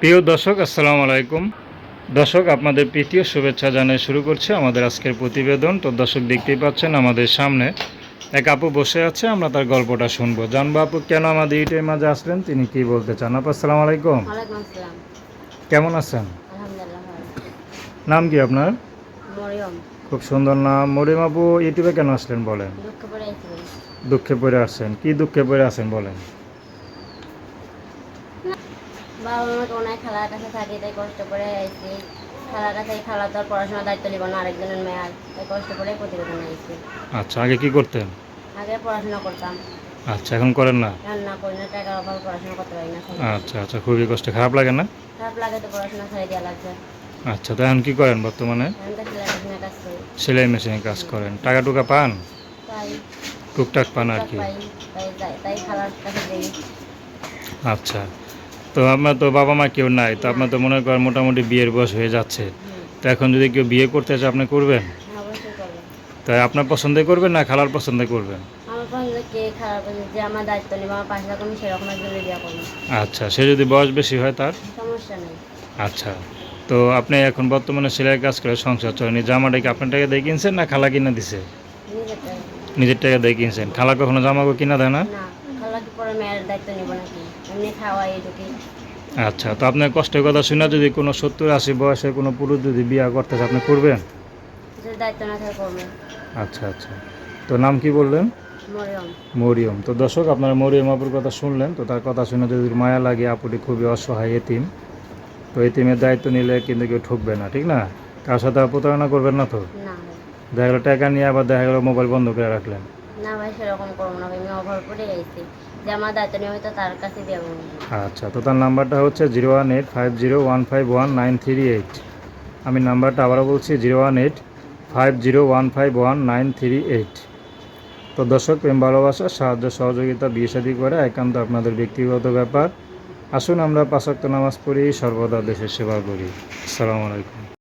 প্রিয় দর্শক আসসালামু আলাইকুম। দর্শক আপনাদের প্রীতীয় শুভেচ্ছা জানিয়ে শুরু করছে আমাদের আজকের প্রতিবেদন। তো দর্শক দেখতেই পাচ্ছেন আমাদের সামনে এক আপু বসে আছে আমরা তার গল্পটা শুনব। জানব আপু কেন আমাদের ইউটিউবের মাঝে আসলেন? তিনি কি বলতে চান? আপু আসসালামু আলাইকুম। কেমন আছেন? আলহামদুলিল্লাহ নাম কি আপনার? মরিয়ম। খুব সুন্দর নাম। মরিম আপু ইউটিউবে কেন আসলেন বলেন? দুঃখ পড়ে আইছি দুঃখে পড়ে আসছেন। কি দুঃখে পড়ে আছেন বলেন? বাবা মাকে অনেক খালার কাছে থাকি তাই কষ্ট করে আইছি। খালার কাছে খালা তো পড়াশোনার দায়িত্ব নিব না আরেকজনের মেয়ার তাই কষ্ট করে প্রতিবেদন আইছি। আচ্ছা আগে কি করতেন? আগে পড়াশোনা করতাম। আচ্ছা এখন করেন না? রান্না করি না টাকার অভাবে পড়াশোনা করতে পারি না আচ্ছা আচ্ছা খুবই কষ্ট। খারাপ লাগে না? খারাপ লাগে তো পড়াশোনা ছেড়ে দেওয়া লাগছে। আচ্ছা তো এখন কি করেন বর্তমানে? সেলাই মেশিনে কাজ করেন। টাকা টুকা পান? টুকটাক পান আর কি? আচ্ছা। তো আপনার তো বাবা মা কেউ নাই তো আপনার তো মনে করেন মোটামুটি বিয়ের বয়স হয়ে যাচ্ছে। তো এখন যদি কেউ বিয়ে করতে চায় আপনি করবেন? তাই আপনার পছন্দে করবেন না খালার পছন্দে করবেন? আচ্ছা সে যদি বয়স বেশি হয় তার? আচ্ছা তো আপনি এখন বর্তমানে সেলাই কাজ করে সংসার চলেন জামাটা কি আপনার টাকা দিয়ে কিনছেন না খালা কিনা দিছে? নিজের টাকা দিয়ে কিনছেন খালা কখনো জামা কিনা দেয় না। না খালা কি পরে মেয়ের দায়িত্ব নিব নাকি? এমনি খাওয়াই ঢুকি আচ্ছা তো আপনার কষ্টের কথা শুনে যদি কোনো সত্তর আশি বয়সে কোনো পুরুষ যদি বিয়ে করতে চায় আপনি করবেন? দায়িত্ব না থাকে করবে। আচ্ছা আচ্ছা। তো নাম কি বললেন? মরিয়ম। তো দর্শক আপনারা মরিয়ম আপুর কথা শুনলেন তো তার কথা শুনে যদি মায়া লাগে আপুটি খুবই অসহায় এতিম। তো এতিমের দায়িত্ব নিলে কিন্তু কেউ ঠকবে না ঠিক না? কার সাথে প্রতারণা করবেন না তো? দেখা গেলো টাকা নিয়ে আবার দেখা গেলো মোবাইল বন্ধ করে রাখলেন। না ভাই, সেরকম করব না, আমি অভাব পড়ে গেছি। যে আমার দায়িত্ব নিয়ে হয়তো তার কাছে দেবো। আচ্ছা তো তার নাম্বারটা হচ্ছে zero one eight five zero one five one nine three eight. আমি নাম্বারটা আবারও বলছি, zero one eight five zero one five one nine three eight. তো দর্শক, প্রেম, ভালোবাসা, সাহায্য, সহযোগিতা, বিয়ে শাদী করে একান্ত আপনাদের ব্যক্তিগত ব্যাপার। আসুন আমরা পাঁচাক্ত নামাজ পড়ি, সর্বদা দেশের সেবা করি। আসসালামু আলাইকুম।